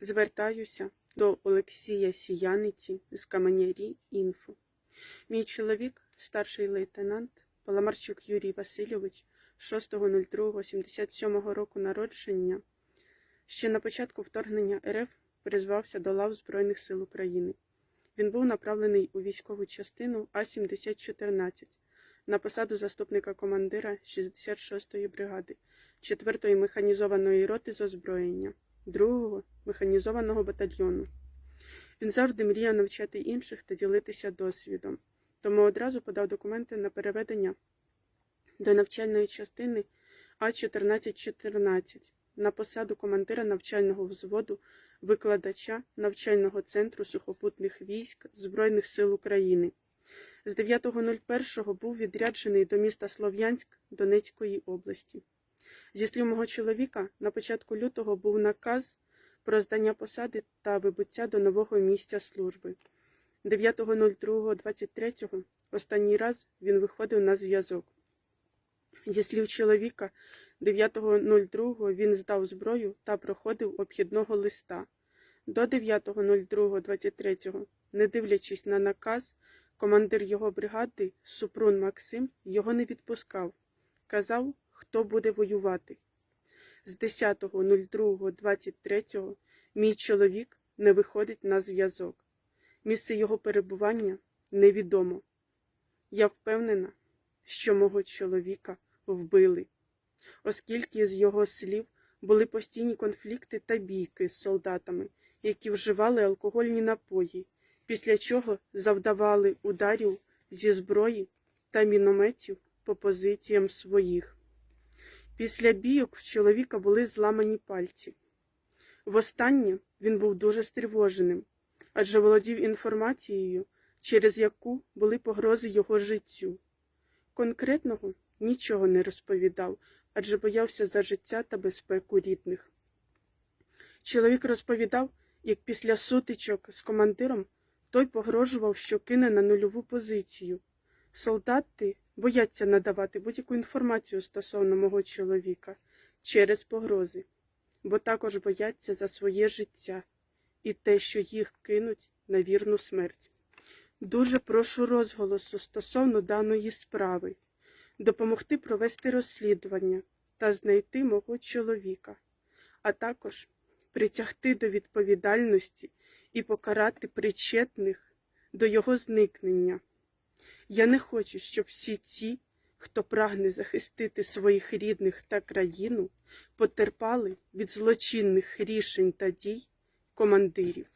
Звертаюся до Олексія Сіяниці з Каменярі Інфо. Мій чоловік, старший лейтенант Паламарчук Юрій Васильович, 6.02.77 року народження, ще на початку вторгнення РФ призвався до лав Збройних сил України. Він був направлений у військову частину А-7014 на посаду заступника командира 66-ї бригади 4-ї механізованої роти з озброєння 2-го механізованого батальйону. Він завжди мріяв навчати інших та ділитися досвідом, тому одразу подав документи на переведення до навчальної частини А-1414 на посаду командира навчального взводу викладача навчального центру сухопутних військ Збройних сил України. З 9.01 був відряджений до міста Слов'янськ Донецької області. Зі слів мого чоловіка, на початку лютого був наказ про здання посади та вибуття до нового місця служби. 9.02.23 останній раз він виходив на зв'язок. Зі слів чоловіка, 9.02 він здав зброю та проходив обхідного листа. До 9.02.23, не дивлячись на наказ, командир його бригади Супрун Максим його не відпускав. Казав, хто буде воювати. З 10.02.23 мій чоловік не виходить на зв'язок. Місце його перебування невідомо. Я впевнена, що мого чоловіка вбили, оскільки з його слів були постійні конфлікти та бійки з солдатами, які вживали алкогольні напої, після чого завдавали ударів зі зброї та мінометів по позиціям своїх. Після бійок в чоловіка були зламані пальці. Востаннє він був дуже стривоженим, адже володів інформацією, через яку були погрози його життю. Конкретного нічого не розповідав, адже боявся за життя та безпеку рідних. Чоловік розповідав, як після сутичок з командиром той погрожував, що кине на нульову позицію. Солдати бояться надавати будь-яку інформацію стосовно мого чоловіка через погрози, бо також бояться за своє життя і те, що їх кинуть на вірну смерть. Дуже прошу розголосу стосовно даної справи, допомогти провести розслідування та знайти мого чоловіка, а також притягти до відповідальності і покарати причетних до його зникнення. Я не хочу, щоб всі ті, хто прагне захистити своїх рідних та країну, потерпали від злочинних рішень та дій командирів.